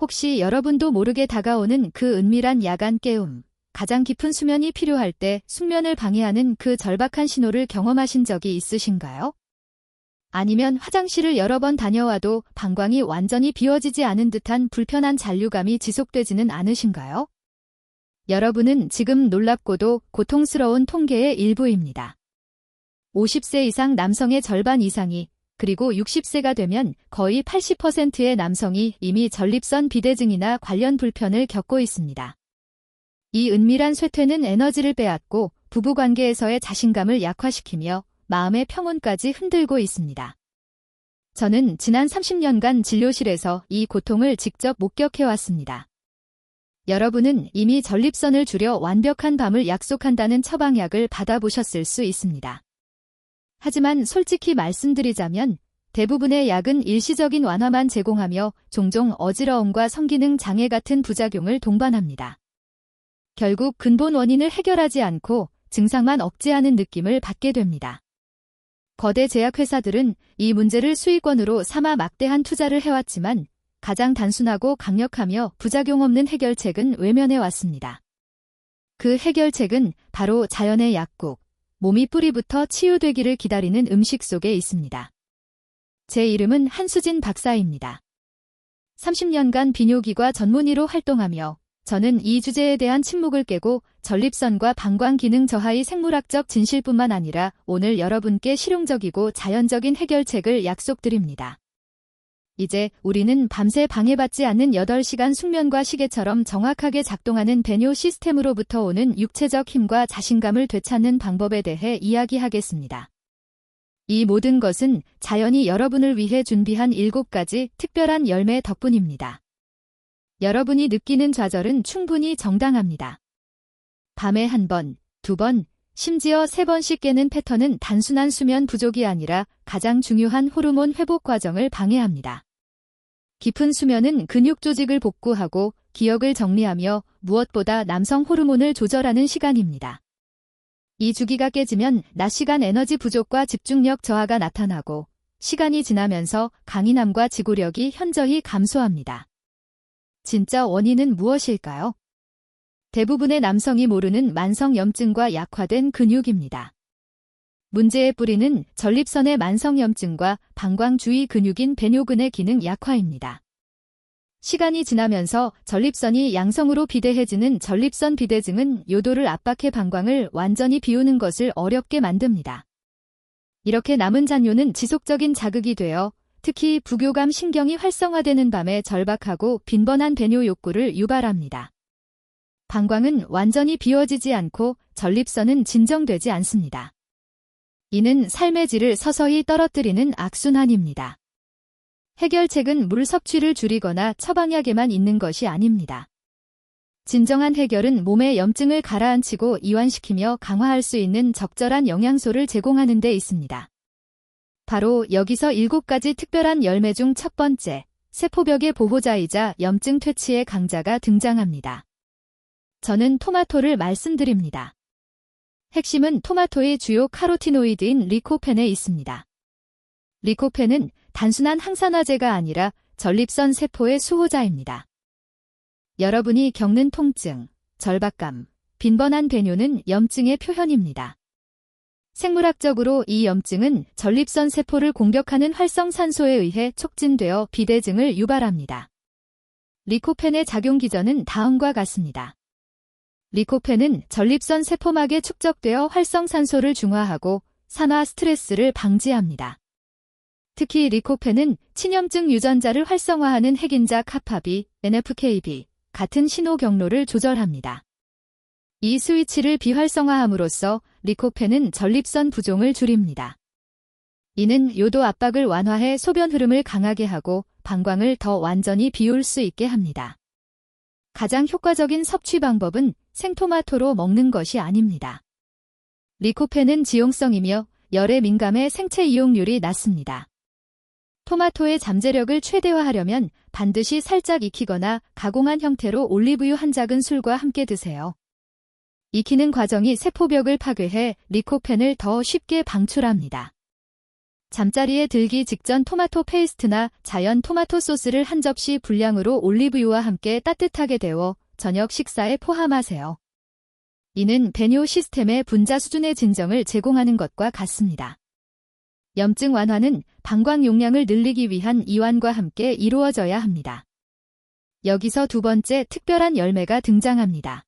혹시 여러분도 모르게 다가오는 그 은밀한 야간 깨움, 가장 깊은 수면이 필요할 때 숙면을 방해하는 그 절박한 신호를 경험하신 적이 있으신가요? 아니면 화장실을 여러 번 다녀와도 방광이 완전히 비워지지 않은 듯한 불편한 잔류감이 지속되지는 않으신가요? 여러분은 지금 놀랍고도 고통스러운 통계의 일부입니다. 50세 이상 남성의 절반 이상이 그리고 60세가 되면 거의 80%의 남성이 이미 전립선 비대증이나 관련 불편을 겪고 있습니다. 이 은밀한 쇠퇴는 에너지를 빼앗고 부부관계에서의 자신감을 약화시키며 마음의 평온까지 흔들고 있습니다. 저는 지난 30년간 진료실에서 이 고통을 직접 목격해왔습니다. 여러분은 이미 전립선을 줄여 완벽한 밤을 약속한다는 처방약을 받아보셨을 수 있습니다. 하지만 솔직히 말씀드리자면 대부분의 약은 일시적인 완화만 제공하며 종종 어지러움과 성기능 장애 같은 부작용을 동반합니다. 결국 근본 원인을 해결하지 않고 증상만 억제하는 느낌을 받게 됩니다. 거대 제약회사들은 이 문제를 수익원으로 삼아 막대한 투자를 해왔지만 가장 단순하고 강력하며 부작용 없는 해결책은 외면해 왔습니다. 그 해결책은 바로 자연의 약국, 몸이 뿌리부터 치유되기를 기다리는 음식 속에 있습니다. 제 이름은 한수진 박사입니다. 30년간 비뇨기과 전문의로 활동하며 저는 이 주제에 대한 침묵을 깨고 전립선과 방광 기능 저하의 생물학적 진실뿐만 아니라 오늘 여러분께 실용적이고 자연적인 해결책을 약속드립니다. 이제 우리는 밤새 방해받지 않는 8시간 숙면과 시계처럼 정확하게 작동하는 배뇨 시스템으로부터 오는 육체적 힘과 자신감을 되찾는 방법에 대해 이야기하겠습니다. 이 모든 것은 자연이 여러분을 위해 준비한 7가지 특별한 열매 덕분입니다. 여러분이 느끼는 좌절은 충분히 정당합니다. 밤에 한 번, 두 번, 심지어 세 번씩 깨는 패턴은 단순한 수면 부족이 아니라 가장 중요한 호르몬 회복 과정을 방해합니다. 깊은 수면은 근육 조직을 복구하고 기억을 정리하며 무엇보다 남성 호르몬을 조절하는 시간입니다. 이 주기가 깨지면 낮 시간 에너지 부족과 집중력 저하가 나타나고 시간이 지나면서 강인함과 지구력이 현저히 감소합니다. 진짜 원인은 무엇일까요? 대부분의 남성이 모르는 만성염증과 약화된 근육입니다. 문제의 뿌리는 전립선의 만성염증과 방광 주위 근육인 배뇨근의 기능 약화입니다. 시간이 지나면서 전립선이 양성으로 비대해지는 전립선 비대증은 요도를 압박해 방광을 완전히 비우는 것을 어렵게 만듭니다. 이렇게 남은 잔뇨는 지속적인 자극이 되어 특히 부교감 신경이 활성화되는 밤에 절박하고 빈번한 배뇨 욕구를 유발합니다. 방광은 완전히 비워지지 않고 전립선은 진정되지 않습니다. 이는 삶의 질을 서서히 떨어뜨리는 악순환입니다. 해결책은 물 섭취를 줄이거나 처방약에만 있는 것이 아닙니다. 진정한 해결은 몸의 염증을 가라앉히고 이완시키며 강화할 수 있는 적절한 영양소를 제공하는 데 있습니다. 바로 여기서 7가지 특별한 열매 중 첫 번째, 세포벽의 보호자이자 염증 퇴치의 강자가 등장합니다. 저는 토마토를 말씀드립니다. 핵심은 토마토의 주요 카로티노이드인 리코펜에 있습니다. 리코펜은 단순한 항산화제가 아니라 전립선 세포의 수호자입니다. 여러분이 겪는 통증, 절박감, 빈번한 배뇨는 염증의 표현입니다. 생물학적으로 이 염증은 전립선 세포를 공격하는 활성산소에 의해 촉진되어 비대증을 유발합니다. 리코펜의 작용 기전은 다음과 같습니다. 리코펜은 전립선 세포막에 축적되어 활성산소를 중화하고 산화 스트레스를 방지합니다. 특히 리코펜은 친염증 유전자를 활성화하는 핵인자 카파비, NFKB 같은 신호 경로를 조절합니다. 이 스위치를 비활성화함으로써 리코펜은 전립선 부종을 줄입니다. 이는 요도 압박을 완화해 소변 흐름을 강하게 하고 방광을 더 완전히 비울 수 있게 합니다. 가장 효과적인 섭취 방법은 생토마토로 먹는 것이 아닙니다. 리코펜은 지용성이며 열에 민감해 생체 이용률이 낮습니다. 토마토의 잠재력을 최대화하려면 반드시 살짝 익히거나 가공한 형태로 올리브유 한 작은 술과 함께 드세요. 익히는 과정이 세포벽을 파괴해 리코펜을 더 쉽게 방출합니다. 잠자리에 들기 직전 토마토 페이스트나 자연 토마토 소스를 한 접시 분량으로 올리브유와 함께 따뜻하게 데워 저녁 식사에 포함하세요. 이는 배뇨 시스템의 분자 수준의 진정을 제공하는 것과 같습니다. 염증 완화는 방광 용량을 늘리기 위한 이완과 함께 이루어져야 합니다. 여기서 두 번째 특별한 열매가 등장합니다.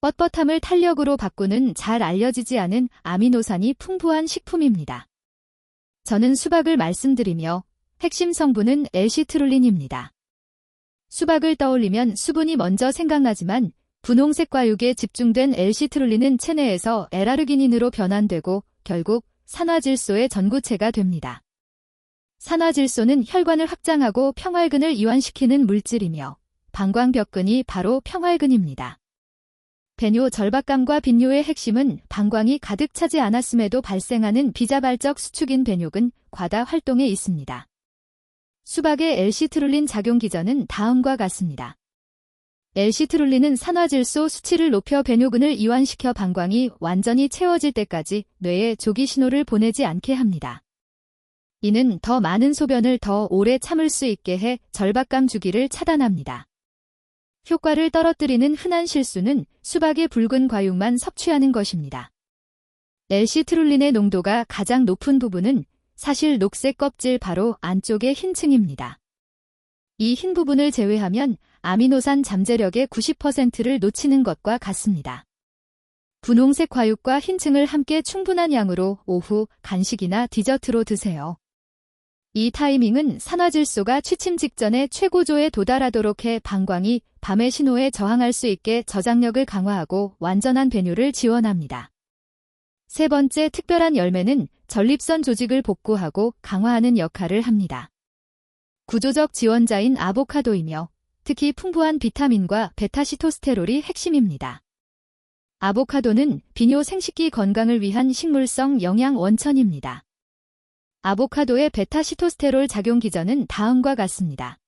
뻣뻣함을 탄력으로 바꾸는 잘 알려지지 않은 아미노산이 풍부한 식품입니다. 저는 수박을 말씀드리며 핵심 성분은 엘시트룰린입니다. 수박을 떠올리면 수분이 먼저 생각나지만 분홍색 과육에 집중된 엘시트룰린은 체내에서 에라르기닌으로 변환되고 결국 산화질소의 전구체가 됩니다. 산화질소는 혈관을 확장하고 평활근을 이완시키는 물질이며 방광벽근이 바로 평활근입니다. 배뇨 절박감과 빈뇨의 핵심은 방광이 가득 차지 않았음에도 발생하는 비자발적 수축인 배뇨근 과다 활동에 있습니다. 수박의 엘시트룰린 작용 기전은 다음과 같습니다. 엘시트룰린은 산화질소 수치를 높여 배뇨근을 이완시켜 방광이 완전히 채워질 때까지 뇌에 조기 신호를 보내지 않게 합니다. 이는 더 많은 소변을 더 오래 참을 수 있게 해 절박감 주기를 차단합니다. 효과를 떨어뜨리는 흔한 실수는 수박의 붉은 과육만 섭취하는 것입니다. 엘시트룰린의 농도가 가장 높은 부분은 사실 녹색 껍질 바로 안쪽의 흰 층입니다. 이 흰 부분을 제외하면 아미노산 잠재력의 90%를 놓치는 것과 같습니다. 분홍색 과육과 흰 층을 함께 충분한 양으로 오후 간식이나 디저트로 드세요. 이 타이밍은 산화질소가 취침 직전에 최고조에 도달하도록 해 방광이 밤의 신호에 저항할 수 있게 저장력을 강화하고 완전한 배뇨를 지원합니다. 세 번째 특별한 열매는 전립선 조직을 복구하고 강화하는 역할을 합니다. 구조적 지원자인 아보카도이며 특히 풍부한 비타민과 베타시토스테롤이 핵심입니다. 아보카도는 비뇨 생식기 건강을 위한 식물성 영양 원천입니다. 아보카도의 베타시토스테롤 작용 기전은 다음과 같습니다.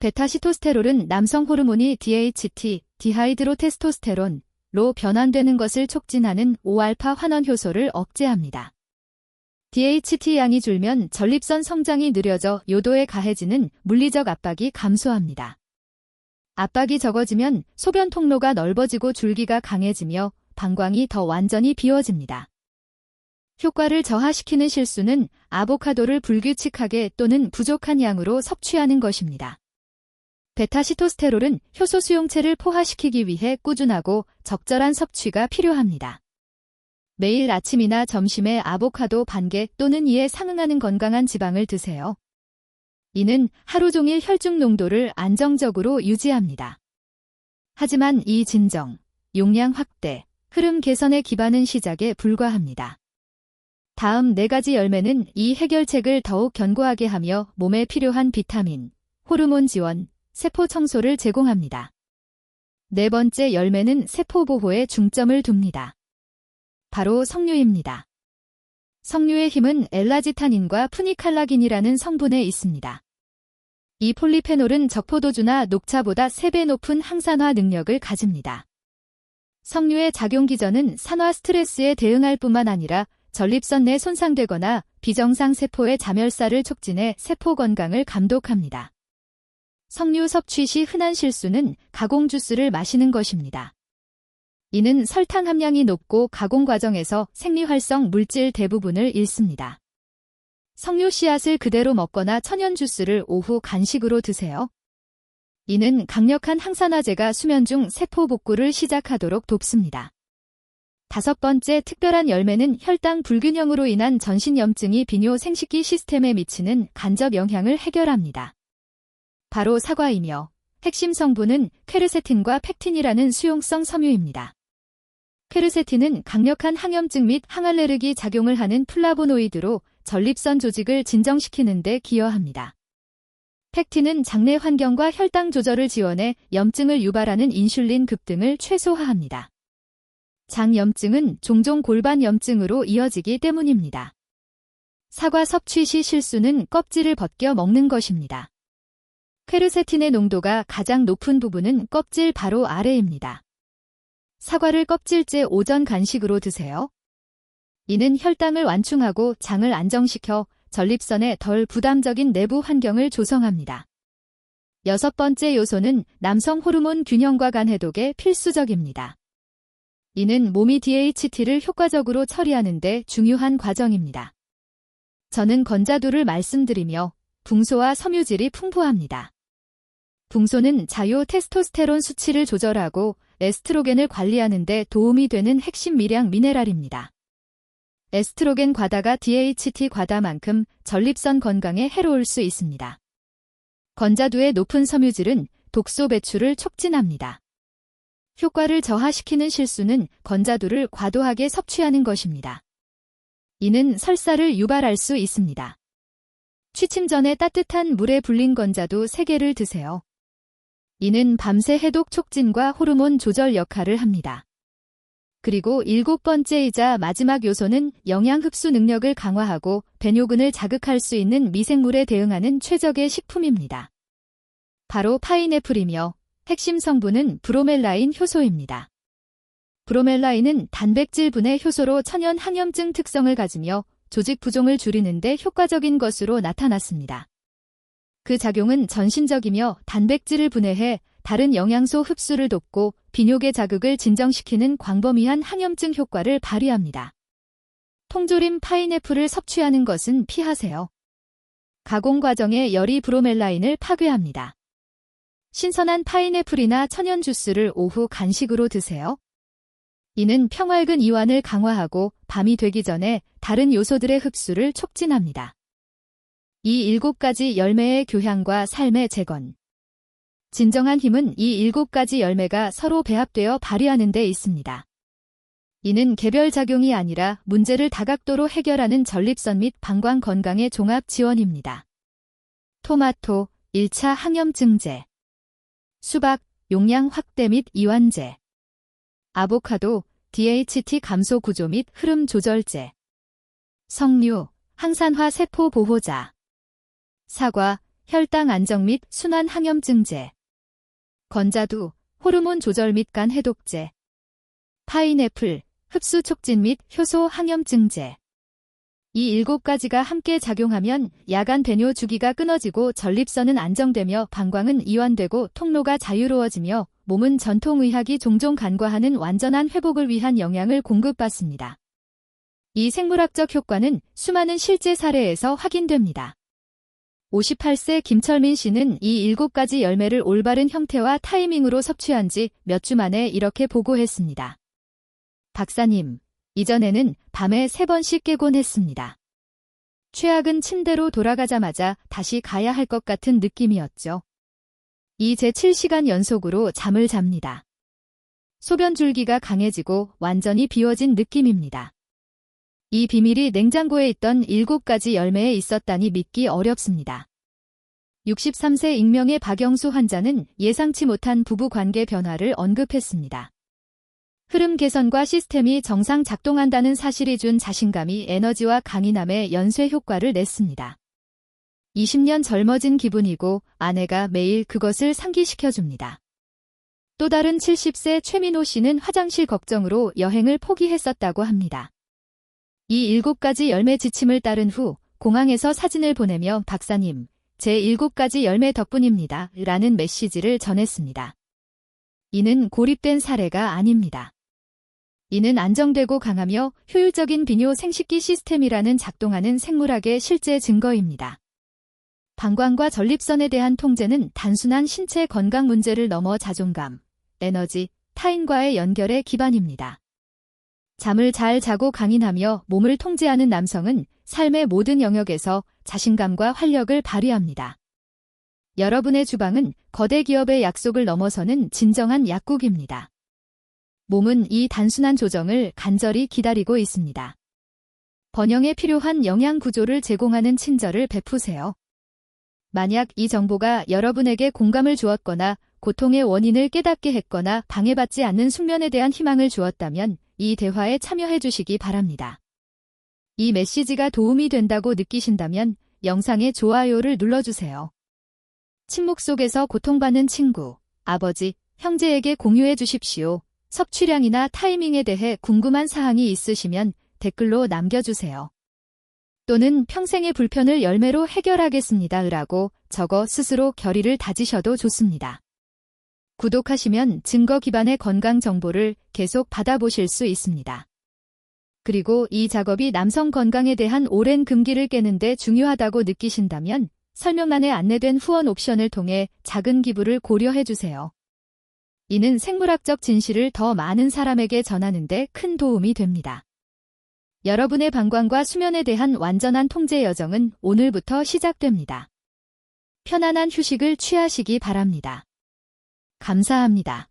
베타시토스테롤은 남성 호르몬이 DHT, 디하이드로테스토스테론로 변환되는 것을 촉진하는 5알파 환원 효소를 억제합니다. DHT 양이 줄면 전립선 성장이 느려져 요도에 가해지는 물리적 압박이 감소합니다. 압박이 적어지면 소변 통로가 넓어지고 줄기가 강해지며 방광이 더 완전히 비워집니다. 효과를 저하시키는 실수는 아보카도를 불규칙하게 또는 부족한 양으로 섭취하는 것입니다. 베타시토스테롤은 효소 수용체를 포화시키기 위해 꾸준하고 적절한 섭취가 필요합니다. 매일 아침이나 점심에 아보카도 반개 또는 이에 상응하는 건강한 지방을 드세요. 이는 하루 종일 혈중 농도를 안정적으로 유지합니다. 하지만 이 진정, 용량 확대, 흐름 개선의 기반은 시작에 불과합니다. 다음 네 가지 열매는 이 해결책을 더욱 견고하게 하며 몸에 필요한 비타민, 호르몬 지원, 세포 청소를 제공합니다. 네 번째 열매는 세포 보호에 중점을 둡니다. 바로 석류입니다. 석류의 힘은 엘라지타닌과 푸니칼라긴이라는 성분에 있습니다. 이 폴리페놀은 적포도주나 녹차보다 3배 높은 항산화 능력을 가집니다. 석류의 작용 기전은 산화 스트레스에 대응할 뿐만 아니라 전립선 내 손상되거나 비정상 세포의 자멸사를 촉진해 세포 건강을 감독합니다. 석류 섭취 시 흔한 실수는 가공 주스를 마시는 것입니다. 이는 설탕 함량이 높고 가공 과정에서 생리활성 물질 대부분을 잃습니다. 석류 씨앗을 그대로 먹거나 천연 주스를 오후 간식으로 드세요. 이는 강력한 항산화제가 수면 중 세포 복구를 시작하도록 돕습니다. 다섯 번째 특별한 열매는 혈당 불균형으로 인한 전신염증이 비뇨 생식기 시스템에 미치는 간접 영향을 해결합니다. 바로 사과이며 핵심 성분은 퀘르세틴과 팩틴이라는 수용성 섬유입니다. 퀘르세틴은 강력한 항염증 및 항알레르기 작용을 하는 플라보노이드로 전립선 조직을 진정시키는 데 기여합니다. 팩틴은 장내 환경과 혈당 조절을 지원해 염증을 유발하는 인슐린 급등을 최소화합니다. 장염증은 종종 골반 염증으로 이어지기 때문입니다. 사과 섭취 시 실수는 껍질을 벗겨 먹는 것입니다. 퀘르세틴의 농도가 가장 높은 부분은 껍질 바로 아래입니다. 사과를 껍질째 오전 간식으로 드세요. 이는 혈당을 완충하고 장을 안정시켜 전립선에 덜 부담적인 내부 환경을 조성합니다. 여섯 번째 요소는 남성 호르몬 균형과 간 해독에 필수적입니다. 이는 몸이 DHT를 효과적으로 처리하는데 중요한 과정입니다. 저는 건자두를 말씀드리며 붕소와 섬유질이 풍부합니다. 붕소는 자유 테스토스테론 수치를 조절하고 에스트로겐을 관리하는 데 도움이 되는 핵심 미량 미네랄입니다. 에스트로겐 과다가 DHT 과다만큼 전립선 건강에 해로울 수 있습니다. 건자두의 높은 섬유질은 독소 배출을 촉진합니다. 효과를 저하시키는 실수는 건자두를 과도하게 섭취하는 것입니다. 이는 설사를 유발할 수 있습니다. 취침 전에 따뜻한 물에 불린 건자두 3개를 드세요. 이는 밤새 해독 촉진과 호르몬 조절 역할을 합니다. 그리고 일곱 번째이자 마지막 요소는 영양 흡수 능력을 강화하고 배뇨근을 자극할 수 있는 미생물에 대응하는 최적의 식품입니다. 바로 파인애플이며 핵심 성분은 브로멜라인 효소입니다. 브로멜라인은 단백질 분해 효소로 천연 항염증 특성을 가지며 조직 부종을 줄이는 데 효과적인 것으로 나타났습니다. 그 작용은 전신적이며 단백질을 분해해 다른 영양소 흡수를 돕고 비뇨의 자극을 진정시키는 광범위한 항염증 효과를 발휘합니다. 통조림 파인애플을 섭취하는 것은 피하세요. 가공 과정에 열이 브로멜라인을 파괴합니다. 신선한 파인애플이나 천연 주스를 오후 간식으로 드세요. 이는 평활근 이완을 강화하고 밤이 되기 전에 다른 요소들의 흡수를 촉진합니다. 이 일곱 가지 열매의 교향과 삶의 재건. 진정한 힘은 이 일곱 가지 열매가 서로 배합되어 발휘하는 데 있습니다. 이는 개별 작용이 아니라 문제를 다각도로 해결하는 전립선 및 방광 건강의 종합 지원입니다. 토마토, 1차 항염증제. 수박, 용량 확대 및 이완제. 아보카도, DHT 감소 구조 및 흐름 조절제. 석류, 항산화 세포 보호자. 사과, 혈당 안정 및 순환 항염증제. 건자두, 호르몬 조절 및 간 해독제. 파인애플, 흡수 촉진 및 효소 항염증제. 이 일곱 가지가 함께 작용하면 야간 배뇨 주기가 끊어지고 전립선은 안정되며 방광은 이완되고 통로가 자유로워지며 몸은 전통의학이 종종 간과하는 완전한 회복을 위한 영양을 공급받습니다. 이 생물학적 효과는 수많은 실제 사례에서 확인됩니다. 58세 김철민 씨는 이 일곱 가지 열매를 올바른 형태와 타이밍으로 섭취한 지 몇 주 만에 이렇게 보고했습니다. 박사님, 이전에는 밤에 세 번씩 깨곤 했습니다. 최악은 침대로 돌아가자마자 다시 가야 할 것 같은 느낌이었죠. 이제 7시간 연속으로 잠을 잡니다. 소변 줄기가 강해지고 완전히 비워진 느낌입니다. 이 비밀이 냉장고에 있던 7가지 열매에 있었다니 믿기 어렵습니다. 63세 익명의 박영수 환자는 예상치 못한 부부 관계 변화를 언급했습니다. 흐름 개선과 시스템이 정상 작동한다는 사실이 준 자신감이 에너지와 강인함의 연쇄 효과를 냈습니다. 20년 젊어진 기분이고 아내가 매일 그것을 상기시켜줍니다. 또 다른 70세 최민호 씨는 화장실 걱정으로 여행을 포기했었다고 합니다. 이 일곱 가지 열매 지침을 따른 후 공항에서 사진을 보내며 박사님, 제 일곱 가지 열매 덕분입니다. 라는 메시지를 전했습니다. 이는 고립된 사례가 아닙니다. 이는 안정되고 강하며 효율적인 비뇨 생식기 시스템이라는 작동하는 생물학의 실제 증거입니다. 방광과 전립선에 대한 통제는 단순한 신체 건강 문제를 넘어 자존감, 에너지, 타인과의 연결의 기반입니다. 잠을 잘 자고 강인하며 몸을 통제하는 남성은 삶의 모든 영역에서 자신감과 활력을 발휘합니다. 여러분의 주방은 거대 기업의 약속을 넘어서는 진정한 약국입니다. 몸은 이 단순한 조정을 간절히 기다리고 있습니다. 번영에 필요한 영양 구조를 제공하는 친절을 베푸세요. 만약 이 정보가 여러분에게 공감을 주었거나 고통의 원인을 깨닫게 했거나 방해받지 않는 숙면에 대한 희망을 주었다면 이 대화에 참여해 주시기 바랍니다. 이 메시지가 도움이 된다고 느끼신다면 영상에 좋아요를 눌러주세요. 침묵 속에서 고통받는 친구, 아버지, 형제에게 공유해 주십시오. 섭취량이나 타이밍에 대해 궁금한 사항이 있으시면 댓글로 남겨주세요. 또는 평생의 불편을 열매로 해결하겠습니다. 라고 적어 스스로 결의를 다지셔도 좋습니다. 구독하시면 증거 기반의 건강 정보를 계속 받아보실 수 있습니다. 그리고 이 작업이 남성 건강에 대한 오랜 금기를 깨는데 중요하다고 느끼신다면 설명란에 안내된 후원 옵션을 통해 작은 기부를 고려해 주세요. 이는 생물학적 진실을 더 많은 사람에게 전하는데 큰 도움이 됩니다. 여러분의 방광과 수면에 대한 완전한 통제 여정은 오늘부터 시작됩니다. 편안한 휴식을 취하시기 바랍니다. 감사합니다.